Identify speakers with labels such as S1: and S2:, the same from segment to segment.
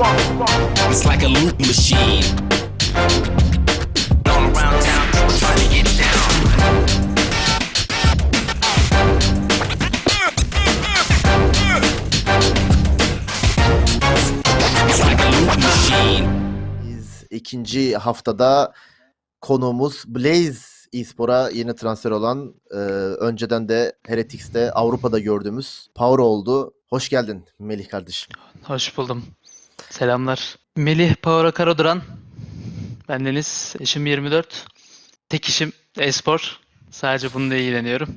S1: It's like a loop machine. All around town, people trying to get down. It's like a loop machine.
S2: Biz ikinci haftada konuğumuz Blaze eSpor'a yeni transfer olan e, önceden de Heretics'te Avrupa'da gördüğümüz Power oldu. Hoş geldin Melih kardeşim.
S3: Hoş buldum. Selamlar. Melih Power Karaduran. Ben Deniz. Eşim 24. Tek işim e-spor. Sadece bununla ilgileniyorum.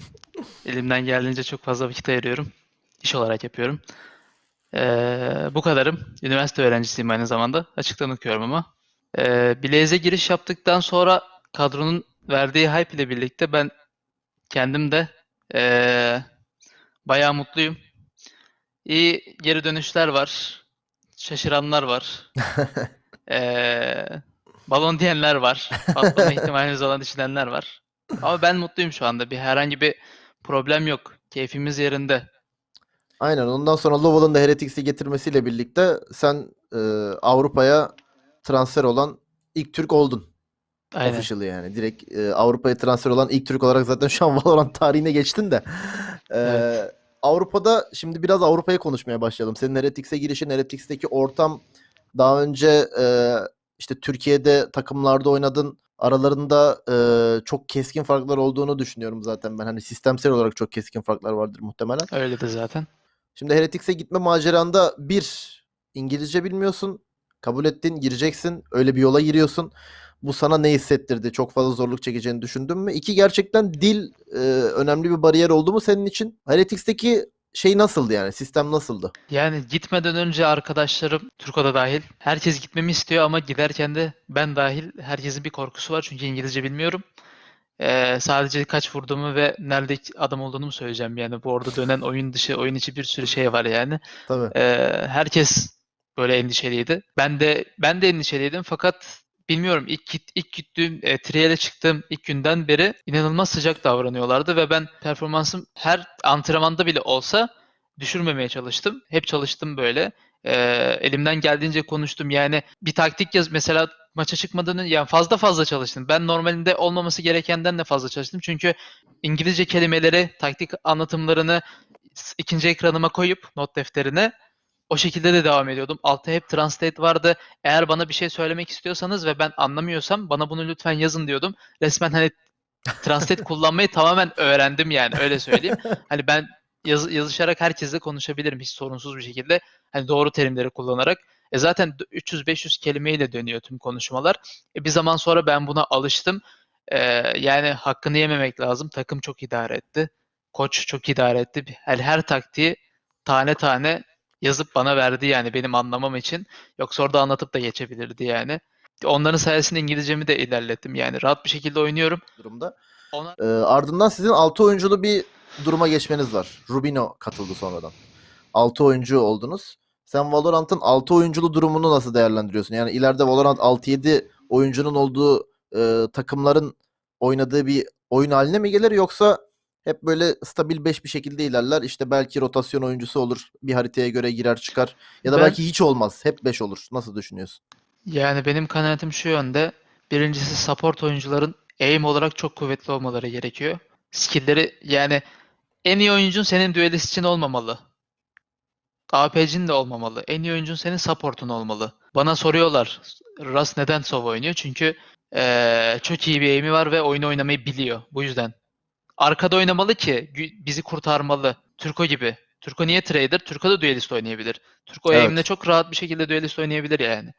S3: Elimden geldiğince çok fazla vakit ayırıyorum. İş olarak yapıyorum. Ee, bu kadarım. Üniversite öğrencisiyim aynı zamanda. Açıktan okuyorum ama. Ee, Blaze'e giriş yaptıktan sonra kadronun verdiği hype ile birlikte ben kendim de ee, bayağı mutluyum. İyi geri dönüşler var. Şaşıranlar var. Ee, balon diyenler var. Patlama ihtimaliniz olan düşünenler var. Ama ben mutluyum şu anda. Bir herhangi bir problem yok. Keyfimiz yerinde.
S2: Aynen ondan sonra Loval'ın da Heretics'i getirmesiyle birlikte sen e, Avrupa'ya transfer olan ilk Türk oldun.
S3: Aynen.
S2: Officially yani. Direkt e, Avrupa'ya transfer olan ilk Türk olarak zaten şu an Valorant tarihine geçtin de. E,
S3: Evet.
S2: Avrupa'da şimdi biraz Avrupa'yı konuşmaya başlayalım. Senin Heretics'e girişin, Heretics'teki ortam daha önce e, işte Türkiye'de takımlarda oynadın. Aralarında e, çok keskin farklar olduğunu düşünüyorum zaten ben. Hani sistemsel olarak çok keskin farklar vardır muhtemelen.
S3: Öyle de zaten.
S2: Şimdi Heretics'e gitme maceranda bir İngilizce bilmiyorsun. Kabul ettin, gireceksin. Öyle bir yola giriyorsun. Bu sana ne hissettirdi? Çok fazla zorluk çekeceğini düşündün mü? İki gerçekten dil e, önemli bir bariyer oldu mu senin için? Heretics'teki şey nasıldı yani? Sistem nasıldı?
S3: Yani gitmeden önce arkadaşlarım, Turko'da dahil, herkes gitmemi istiyor ama giderken de ben dahil herkesin bir korkusu var çünkü İngilizce bilmiyorum. Ee, sadece kaç vurduğumu ve nerede adam olduğunu mu söyleyeceğim yani. Bu orada dönen oyun dışı, oyun içi bir sürü şey var yani.
S2: Tabii.
S3: Ee, herkes böyle endişeliydi. Ben de ben de endişeliydim fakat bilmiyorum ilk git, ilk gittiğim e, trial'e çıktığım ilk günden beri inanılmaz sıcak davranıyorlardı ve ben performansım her antrenmanda bile olsa düşürmemeye çalıştım. Hep çalıştım böyle. Ee, elimden geldiğince konuştum. Yani bir taktik yaz mesela maça çıkmadan yani fazla fazla çalıştım. Ben normalinde olmaması gerekenden de fazla çalıştım. Çünkü İngilizce kelimeleri, taktik anlatımlarını ikinci ekranıma koyup not defterine o şekilde de devam ediyordum. Altta hep translate vardı. Eğer bana bir şey söylemek istiyorsanız ve ben anlamıyorsam bana bunu lütfen yazın diyordum. Resmen hani translate kullanmayı tamamen öğrendim yani öyle söyleyeyim. Hani ben yaz- yazışarak herkesle konuşabilirim hiç sorunsuz bir şekilde. Hani doğru terimleri kullanarak. E zaten 300-500 kelimeyle dönüyor tüm konuşmalar. E bir zaman sonra ben buna alıştım. E, yani hakkını yememek lazım. Takım çok idare etti. Koç çok idare etti. Yani her taktiği tane tane yazıp bana verdi yani benim anlamam için. Yoksa orada anlatıp da geçebilirdi yani. Onların sayesinde İngilizcemi de ilerlettim. Yani rahat bir şekilde oynuyorum.
S2: durumda.
S3: Ona
S2: Ee, ardından sizin 6 oyunculu bir duruma geçmeniz var. Rubino katıldı sonradan. 6 oyuncu oldunuz. Sen Valorant'ın 6 oyunculu durumunu nasıl değerlendiriyorsun? Yani ileride Valorant 6-7 oyuncunun olduğu e, takımların oynadığı bir oyun haline mi gelir yoksa hep böyle stabil 5 bir şekilde ilerler. İşte belki rotasyon oyuncusu olur. Bir haritaya göre girer çıkar. Ya da
S3: Ben-
S2: belki hiç olmaz. Hep 5 olur. Nasıl düşünüyorsun?
S3: Yani benim kanaatim şu yönde. Birincisi support oyuncuların aim olarak çok kuvvetli olmaları gerekiyor. Skill'leri yani en iyi oyuncun senin düelist için olmamalı. AP'cin de olmamalı. En iyi oyuncun senin support'un olmalı. Bana soruyorlar Ras neden Sova oynuyor? Çünkü eee, çok iyi bir aim'i var ve oyunu oynamayı biliyor. Bu yüzden. Arkada oynamalı ki bizi kurtarmalı. Turko gibi. Turko niye trader? Turko da duelist oynayabilir. Turko
S2: Evet.
S3: aim'le çok rahat bir şekilde duelist oynayabilir yani.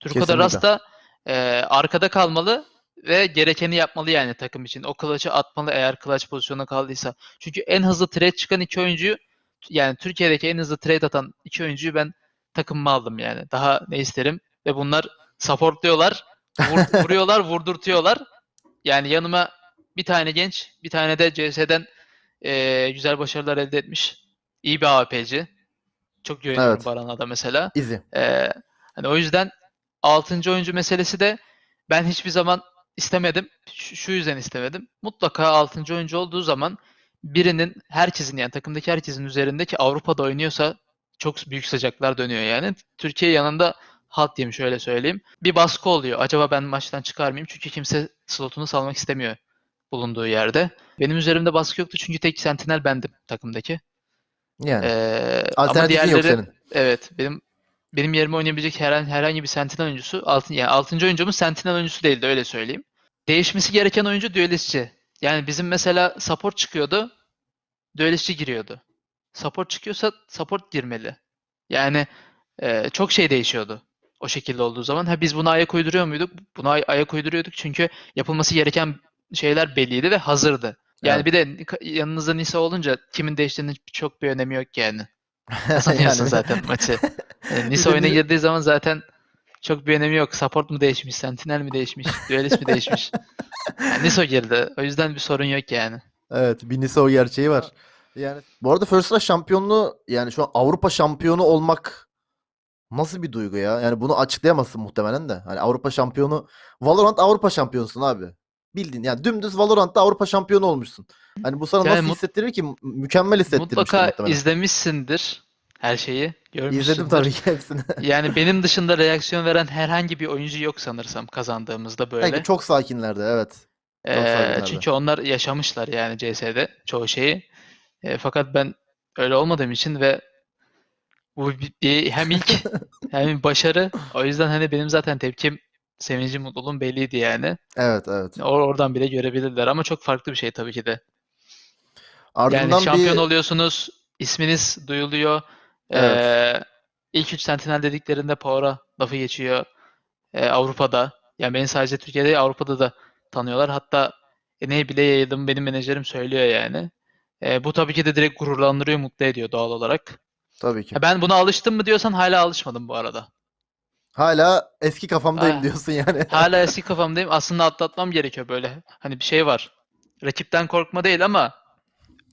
S3: Turko da
S2: Kesinlikle.
S3: Ras da eee, arkada kalmalı ve gerekeni yapmalı yani takım için. O clutch'ı atmalı eğer clutch pozisyonuna kaldıysa. Çünkü en hızlı trade çıkan iki oyuncuyu yani Türkiye'deki en hızlı trade atan iki oyuncuyu ben takımıma aldım yani. Daha ne isterim? Ve bunlar supportluyorlar, vur- vuruyorlar, vurdurtuyorlar. Yani yanıma bir tane genç, bir tane de CS'den eee, güzel başarılar elde etmiş. İyi bir AWP'ci. Çok güveniyorum
S2: Evet.
S3: Baran'a da mesela.
S2: Easy.
S3: Ee, hani o yüzden 6. oyuncu meselesi de ben hiçbir zaman istemedim. Şu, şu yüzden istemedim. Mutlaka 6. oyuncu olduğu zaman birinin herkesin yani takımdaki herkesin üzerindeki Avrupa'da oynuyorsa çok büyük sıcaklar dönüyor yani. Türkiye yanında halt diyeyim şöyle söyleyeyim. Bir baskı oluyor. Acaba ben maçtan çıkar mıyım? Çünkü kimse slotunu salmak istemiyor bulunduğu yerde. Benim üzerimde baskı yoktu çünkü tek sentinel bendim takımdaki.
S2: Yani
S3: Ee, ama
S2: alternatifin yok
S3: diğerleri
S2: senin.
S3: evet benim benim yerime oynayabilecek herhangi, herhangi bir sentinel oyuncusu altın yani 6. oyuncumuz sentinel oyuncusu değildi öyle söyleyeyim. Değişmesi gereken oyuncu düelistçi. Yani bizim mesela support çıkıyordu. Düelistçi giriyordu. Support çıkıyorsa support girmeli. Yani e, çok şey değişiyordu o şekilde olduğu zaman. Ha biz buna ayak uyduruyor muyduk? Buna ay- ayak uyduruyorduk çünkü yapılması gereken şeyler belliydi ve hazırdı. Yani
S2: Evet.
S3: bir de yanınızda Nisa olunca kimin değiştiğinin çok bir önemi yok yani. Kazanıyorsun
S2: Yani-
S3: zaten maçı. Yani
S2: Bir
S3: Nisa oyuna girdiği zaman zaten çok bir önemi yok. Support mu değişmiş, Sentinel mi değişmiş, Duelist mi değişmiş. Yani Nisa girdi. O yüzden bir sorun yok yani.
S2: Evet, bir Nisa o gerçeği var. Yani bu arada First Rush şampiyonluğu yani şu an Avrupa şampiyonu olmak nasıl bir duygu ya? Yani bunu açıklayamazsın muhtemelen de. Hani Avrupa şampiyonu Valorant Avrupa şampiyonusun abi. Bildin yani dümdüz Valorant'ta Avrupa şampiyonu olmuşsun. Hani bu sana
S3: Yani
S2: nasıl hissettirir ki? Mükemmel hissettirmiştir
S3: Mutlaka
S2: muhtemelen.
S3: izlemişsindir her şeyi. Görmüşsündür.
S2: İzledim tabii ki hepsini.
S3: Yani benim dışında reaksiyon veren herhangi bir oyuncu yok sanırsam kazandığımızda böyle.
S2: Belki çok sakinlerdi evet.
S3: Ee,
S2: sakinlerdi.
S3: çünkü onlar yaşamışlar yani CS'de çoğu şeyi. Ee, fakat ben öyle olmadığım için ve bu bir, bir- hem ilk hem başarı. O yüzden hani benim zaten tepkim, sevincim, mutluluğum belliydi yani.
S2: Evet evet.
S3: Or- oradan bile görebilirler ama çok farklı bir şey tabii ki de.
S2: Ardından
S3: Yani şampiyon
S2: bir
S3: oluyorsunuz, isminiz duyuluyor.
S2: Evet.
S3: Ee, ilk üç sentinel dediklerinde Power'a lafı geçiyor. Ee, Avrupa'da. Yani beni sadece Türkiye'de değil, Avrupa'da da tanıyorlar. Hatta e, ne bile yayıldım benim menajerim söylüyor yani. Ee, bu tabii ki de direkt gururlandırıyor, mutlu ediyor doğal olarak.
S2: tabii ki.
S3: Ben buna alıştım mı diyorsan hala alışmadım bu arada.
S2: Hala eski kafamdayım
S3: Ah.
S2: diyorsun yani.
S3: Hala eski kafamdayım. Aslında atlatmam gerekiyor böyle. Hani bir şey var. Rakipten korkma değil ama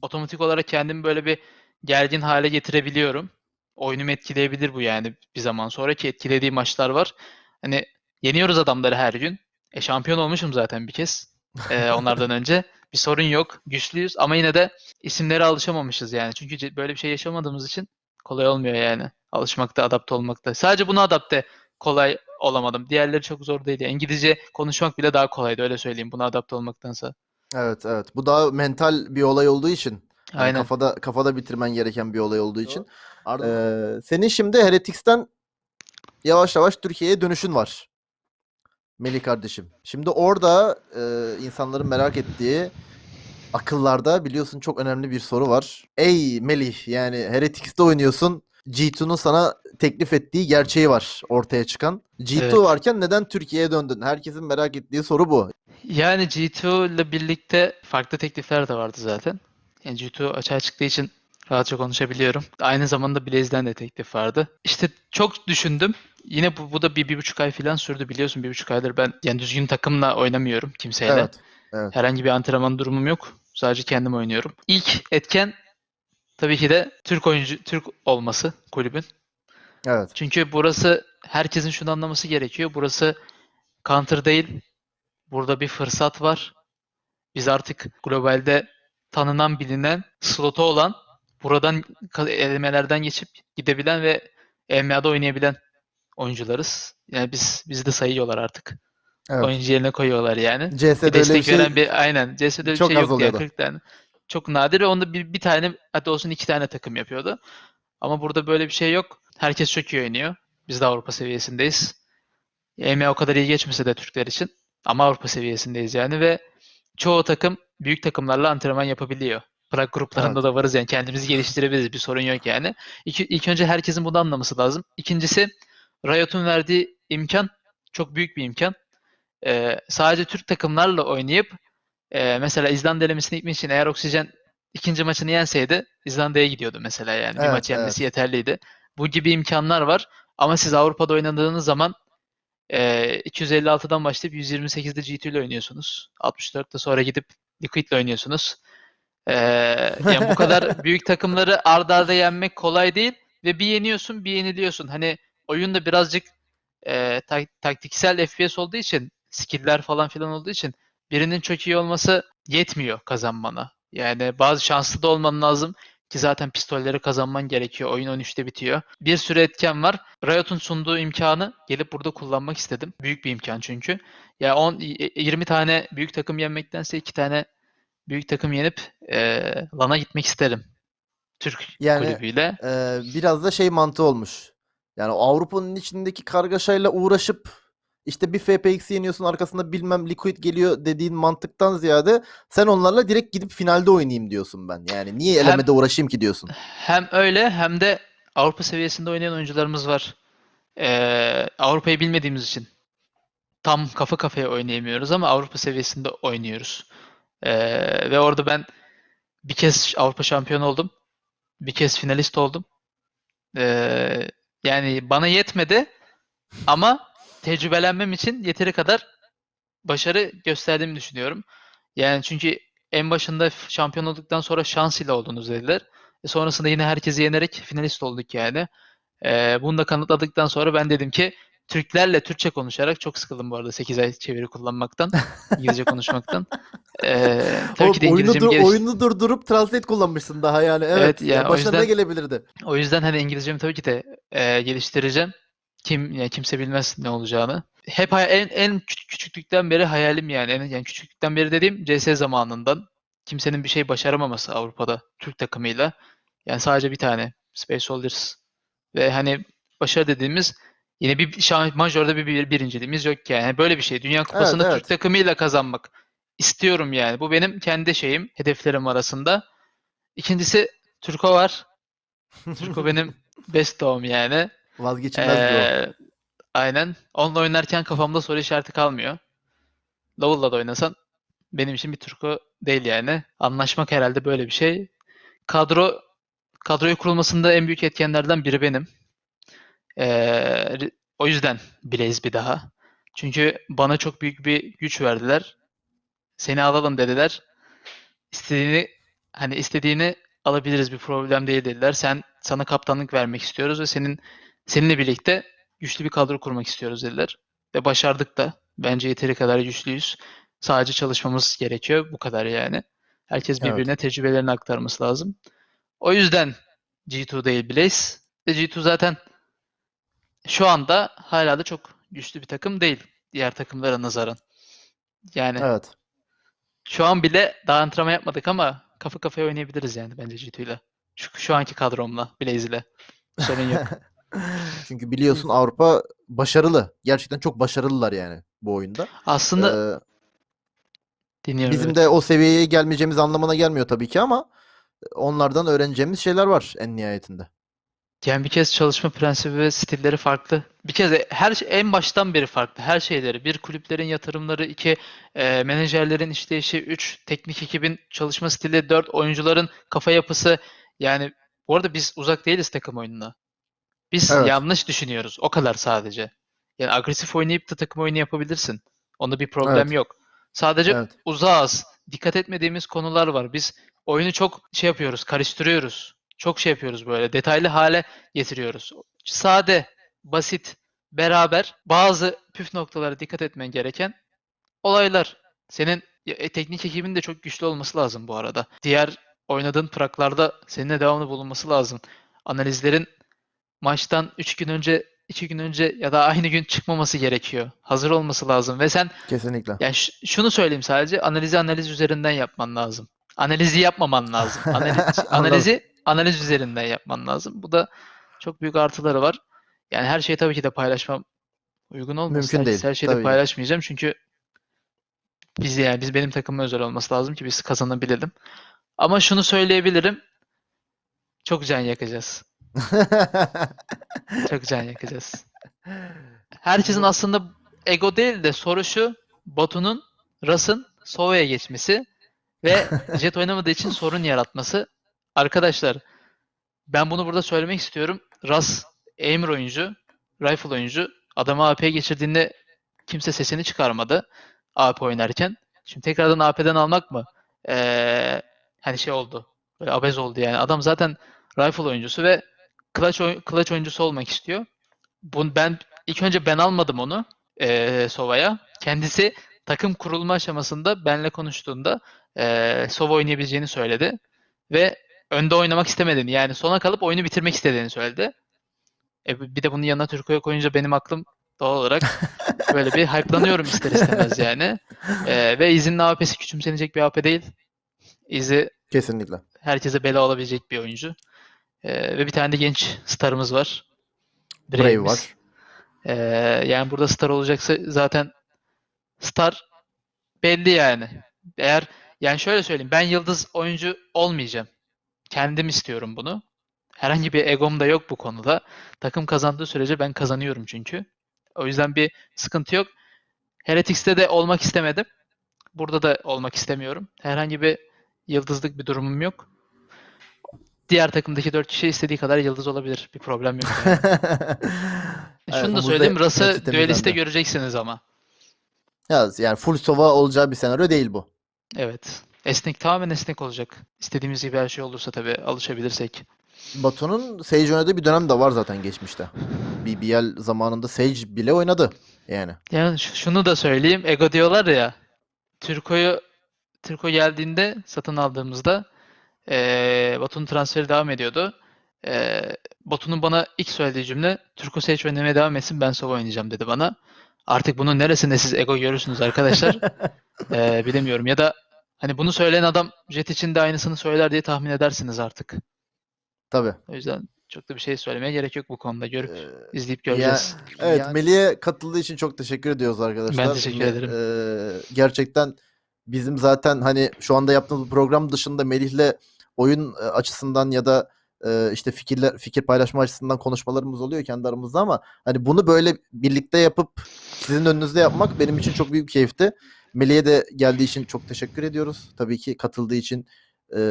S3: otomatik olarak kendimi böyle bir gergin hale getirebiliyorum. Oyunumu etkileyebilir bu yani bir zaman sonra ki etkilediği maçlar var. Hani yeniyoruz adamları her gün. E şampiyon olmuşum zaten bir kez. e, onlardan önce. Bir sorun yok. Güçlüyüz ama yine de isimlere alışamamışız yani. Çünkü ce- böyle bir şey yaşamadığımız için kolay olmuyor yani. Alışmakta, adapte olmakta. Sadece buna adapte kolay olamadım. Diğerleri çok zor değil. Yani İngilizce konuşmak bile daha kolaydı öyle söyleyeyim buna adapte olmaktansa.
S2: Evet evet. Bu daha mental bir olay olduğu için. Hani
S3: Aynen.
S2: kafada kafada bitirmen gereken bir olay olduğu için. Ee, senin şimdi Heretics'ten yavaş yavaş Türkiye'ye dönüşün var. Melih kardeşim. Şimdi orada e, insanların merak ettiği akıllarda biliyorsun çok önemli bir soru var. Ey Melih yani Heretics'te oynuyorsun. G2'nun sana teklif ettiği gerçeği var ortaya çıkan. G2
S3: Evet.
S2: varken neden Türkiye'ye döndün? Herkesin merak ettiği soru bu.
S3: Yani G2 ile birlikte farklı teklifler de vardı zaten. Yani G2 açığa çıktığı için rahatça konuşabiliyorum. Aynı zamanda Blaze'den de teklif vardı. İşte çok düşündüm. Yine bu, bu da bir, bir buçuk ay falan sürdü biliyorsun. Bir buçuk aydır ben yani düzgün takımla oynamıyorum kimseyle.
S2: Evet. Evet.
S3: Herhangi bir antrenman durumum yok. Sadece kendim oynuyorum. İlk etken tabii ki de Türk oyuncu Türk olması kulübün.
S2: Evet.
S3: Çünkü burası herkesin şunu anlaması gerekiyor. Burası counter değil. Burada bir fırsat var. Biz artık globalde tanınan, bilinen, slotu olan, buradan elemelerden geçip gidebilen ve EMEA'da oynayabilen oyuncularız. Yani biz bizi de sayıyorlar artık.
S2: Evet.
S3: Oyuncu yerine koyuyorlar yani.
S2: CS'de
S3: Bir
S2: öyle bir
S3: destek
S2: şey
S3: veren bir aynen. CS'de bir
S2: çok
S3: şey
S2: az
S3: yoktu ya
S2: oluyordu.
S3: 40 tane. Çok nadir ve onda bir, bir tane hatta olsun iki tane takım yapıyordu. Ama burada böyle bir şey yok. Herkes çok iyi oynuyor. Biz de Avrupa seviyesindeyiz. EMEA o kadar iyi geçmese de Türkler için. Ama Avrupa seviyesindeyiz yani ve çoğu takım büyük takımlarla antrenman yapabiliyor. Prag gruplarında
S2: Evet.
S3: da varız yani kendimizi geliştirebiliriz. Bir sorun yok yani. İlk, ilk önce herkesin bunu anlaması lazım. İkincisi Riot'un verdiği imkan çok büyük bir imkan. Ee, sadece Türk takımlarla oynayıp e, mesela İzlanda elemesine gitmek için eğer Oksijen ikinci maçını yenseydi İzlanda'ya gidiyordu mesela yani. Bir
S2: Evet,
S3: maç yenmesi
S2: evet.
S3: yeterliydi. Bu gibi imkanlar var ama siz Avrupa'da oynadığınız zaman e, 256'dan başlayıp 128'de G2 ile oynuyorsunuz. 64'te sonra gidip Liquid ile oynuyorsunuz. Ee, yani bu kadar büyük takımları ard arda yenmek kolay değil ve bir yeniyorsun bir yeniliyorsun. Hani oyunda birazcık e, tak- taktiksel FPS olduğu için skill'ler falan filan olduğu için birinin çok iyi olması yetmiyor kazanmana. Yani bazı şanslı da olman lazım. Ki zaten pistolleri kazanman gerekiyor. Oyun 13'te bitiyor. Bir sürü etken var. Riot'un sunduğu imkanı gelip burada kullanmak istedim. Büyük bir imkan çünkü. Ya 10 20 tane büyük takım yenmektense 2 tane büyük takım yenip eee LAN'a gitmek isterim. Türk
S2: Yani,
S3: kulübüyle.
S2: Ee, biraz da şey mantığı olmuş. Yani Avrupa'nın içindeki kargaşayla uğraşıp işte bir FPX yeniyorsun arkasında bilmem Liquid geliyor dediğin mantıktan ziyade sen onlarla direkt gidip finalde oynayayım diyorsun ben. Yani niye
S3: Hem-
S2: elemede uğraşayım ki diyorsun.
S3: Hem öyle hem de Avrupa seviyesinde oynayan oyuncularımız var. Ee, Avrupa'yı bilmediğimiz için tam kafa kafaya oynayamıyoruz ama Avrupa seviyesinde oynuyoruz. Ee, ve orada ben bir kez Avrupa şampiyonu oldum. Bir kez finalist oldum. Ee, yani bana yetmedi ama tecrübelenmem için yeteri kadar başarı gösterdiğimi düşünüyorum. Yani çünkü en başında şampiyon olduktan sonra şans ile olduğunu dediler. E sonrasında yine herkesi yenerek finalist olduk yani. Ee, bunu da kanıtladıktan sonra ben dedim ki Türklerle Türkçe konuşarak çok sıkıldım bu arada 8 ay çeviri kullanmaktan, İngilizce konuşmaktan. Ee, tabii
S2: Oğlum,
S3: ki de
S2: oyunu, dur-
S3: geliş-
S2: oyunu durdurup translate kullanmışsın daha yani. Evet.
S3: Evet, ya
S2: yani başına ne
S3: yüzden-
S2: gelebilirdi?
S3: O yüzden hani İngilizcemi tabii ki de e, geliştireceğim. Kim yani kimse bilmez ne olacağını. Hep en en küç- küçüklükten beri hayalim yani. En, yani küçüklükten beri dediğim CS zamanından kimsenin bir şey başaramaması Avrupa'da Türk takımıyla. Yani sadece bir tane Space Soldiers ve hani başarı dediğimiz yine bir şan, majorda bir, bir birinciliğimiz yok yani. Böyle bir şey. Dünya Kupası'nı
S2: evet.
S3: Türk takımıyla kazanmak istiyorum yani. Bu benim kendi şeyim, hedeflerim arasında. İkincisi Türko var. Türko benim best doğum yani.
S2: Vazgeçilmez.
S3: Ee, aynen. Onunla oynarken kafamda soru işareti kalmıyor. Lowell'la da oynasan benim için bir Türko değil yani. Anlaşmak herhalde böyle bir şey. Kadro kadroyu kurulmasında en büyük etkenlerden biri benim. Ee, o yüzden Blaze bir daha. Çünkü bana çok büyük bir güç verdiler. Seni alalım dediler. İstediğini hani istediğini alabiliriz bir problem değil dediler. Sen sana kaptanlık vermek istiyoruz ve senin seninle birlikte güçlü bir kadro kurmak istiyoruz dediler. Ve başardık da. Bence yeteri kadar güçlüyüz. Sadece çalışmamız gerekiyor. Bu kadar yani. Herkes
S2: Evet.
S3: birbirine tecrübelerini aktarması lazım. O yüzden G2 değil Blaze. Ve G2 zaten şu anda hala da çok güçlü bir takım değil. Diğer takımlara nazaran. Yani
S2: Evet.
S3: şu an bile daha antrenman yapmadık ama kafa kafaya oynayabiliriz yani bence G2 ile. Şu, şu anki kadromla, Blaze ile. Sorun yok.
S2: Çünkü biliyorsun Avrupa başarılı. Gerçekten çok başarılılar yani bu oyunda.
S3: Aslında
S2: Ee,
S3: dinliyorum.
S2: bizim
S3: evet.
S2: de o seviyeye gelmeyeceğimiz anlamına gelmiyor tabii ki ama onlardan öğreneceğimiz şeyler var en nihayetinde.
S3: Yani bir kez çalışma prensibi ve stilleri farklı. Bir kez her şey en baştan beri farklı. Her şeyleri. Bir kulüplerin yatırımları, iki e, menajerlerin işleyişi, üç teknik ekibin çalışma stili, dört oyuncuların kafa yapısı. Yani bu arada biz uzak değiliz takım oyununa. Biz
S2: Evet.
S3: yanlış düşünüyoruz. O kadar sadece. Yani agresif oynayıp da takım oyunu yapabilirsin. Onda bir problem
S2: Evet.
S3: yok. Sadece
S2: Evet.
S3: uzağız. Dikkat etmediğimiz konular var. Biz oyunu çok şey yapıyoruz, karıştırıyoruz. Çok şey yapıyoruz böyle. Detaylı hale getiriyoruz. Sade, basit, beraber bazı püf noktalara dikkat etmen gereken olaylar. Senin e, teknik ekibin de çok güçlü olması lazım bu arada. Diğer oynadığın praklarda seninle devamlı bulunması lazım. Analizlerin maçtan 3 gün önce, 2 gün önce ya da aynı gün çıkmaması gerekiyor. Hazır olması lazım ve sen
S2: Kesinlikle.
S3: yani ş- şunu söyleyeyim sadece analizi analiz üzerinden yapman lazım. Analizi yapmaman lazım. Analiz, analizi analiz üzerinden yapman lazım. Bu da çok büyük artıları var. Yani her şeyi tabii ki de paylaşmam uygun olmaz.
S2: Mümkün
S3: Herkes
S2: değil,
S3: Her şeyi de
S2: tabii ki.
S3: paylaşmayacağım çünkü biz yani biz benim takımıma özel olması lazım ki biz kazanabilelim. Ama şunu söyleyebilirim. Çok can yakacağız. Çok can yakacağız. Herkesin aslında ego değil de soru şu. Batu'nun Ras'ın Sova'ya geçmesi ve Jet oynamadığı için sorun yaratması. Arkadaşlar ben bunu burada söylemek istiyorum. Ras Aimer oyuncu, Rifle oyuncu. Adamı AP'ye geçirdiğinde kimse sesini çıkarmadı AP oynarken. Şimdi tekrardan AP'den almak mı? Ee, hani şey oldu. Böyle abez oldu yani. Adam zaten Rifle oyuncusu ve clutch, oy- clutch oyuncusu olmak istiyor. Bunu ben ilk önce ben almadım onu eee Sova'ya. Kendisi takım kurulma aşamasında benle konuştuğunda eee Sova oynayabileceğini söyledi ve önde oynamak istemediğini yani sona kalıp oyunu bitirmek istediğini söyledi. E, bir de bunun yanına Türko'ya koyunca benim aklım doğal olarak böyle bir hype'lanıyorum ister istemez yani. E, ve Izzy'nin AWP'si küçümsenecek bir AWP değil. Izzy
S2: Kesinlikle.
S3: herkese bela olabilecek bir oyuncu. E, ve bir tane de genç starımız var.
S2: Brave var.
S3: Ee, yani burada star olacaksa zaten star belli yani. Eğer yani şöyle söyleyeyim ben yıldız oyuncu olmayacağım. Kendim istiyorum bunu. Herhangi bir egom da yok bu konuda. Takım kazandığı sürece ben kazanıyorum çünkü. O yüzden bir sıkıntı yok. Heretics'te de olmak istemedim. Burada da olmak istemiyorum. Herhangi bir yıldızlık bir durumum yok. Diğer takımdaki 4 kişi istediği kadar yıldız olabilir. Bir problem yok. yani.
S2: Evet,
S3: Şunu da söyleyeyim. Rası düeliste göreceksiniz ama.
S2: Ya, yani full sova olacağı bir senaryo değil bu.
S3: Evet. Esnek tamamen esnek olacak. İstediğimiz gibi her şey olursa tabii alışabilirsek.
S2: Batu'nun Sage oynadığı bir dönem de var zaten geçmişte. BBL zamanında Sage bile oynadı. Yani.
S3: Yani şunu da söyleyeyim. Ego diyorlar ya. Türko'yu Türko geldiğinde satın aldığımızda eee Batu'nun transferi devam ediyordu. Eee Batu'nun bana ilk söylediği cümle Türko Sage oynamaya devam etsin ben Sova oynayacağım dedi bana. Artık bunun neresinde siz ego görürsünüz arkadaşlar? Eee, bilemiyorum. Ya da hani bunu söyleyen adam Jet için de aynısını söyler diye tahmin edersiniz artık.
S2: Tabii.
S3: O yüzden çok da bir şey söylemeye gerek yok bu konuda. Görüp
S2: Ee,
S3: izleyip
S2: ya-
S3: göreceğiz.
S2: Evet,
S4: Yani-
S2: Melih'e katıldığı için çok teşekkür ediyoruz arkadaşlar.
S3: Ben teşekkür ederim.
S2: eee, gerçekten bizim zaten hani şu anda yaptığımız program dışında Melih'le oyun e, açısından ya da e, işte fikirler fikir paylaşma açısından konuşmalarımız oluyor kendi aramızda ama hani bunu böyle birlikte yapıp sizin önünüzde yapmak benim için çok büyük keyifti. Melih'e de geldiği için çok teşekkür ediyoruz. Tabii ki katıldığı için e,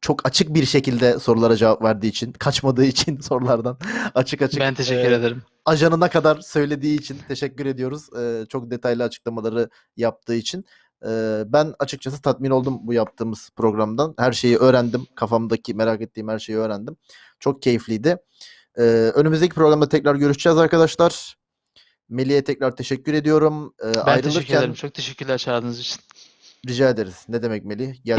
S2: çok açık bir şekilde sorulara cevap verdiği için, kaçmadığı için sorulardan açık açık
S3: Ben teşekkür
S2: e,
S3: ederim.
S2: ajanına kadar söylediği için teşekkür ediyoruz. Ee, çok detaylı açıklamaları yaptığı için. Ee, ben açıkçası tatmin oldum bu yaptığımız programdan. Her şeyi öğrendim. Kafamdaki merak ettiğim her şeyi öğrendim. Çok keyifliydi. Ee, önümüzdeki programda tekrar görüşeceğiz arkadaşlar. Melih'e tekrar teşekkür ediyorum. Ee,
S3: Ben teşekkür
S2: ayrılırken
S3: ederim. Çok teşekkürler çağırdığınız için.
S2: rica ederiz. Ne demek Melih? Gel.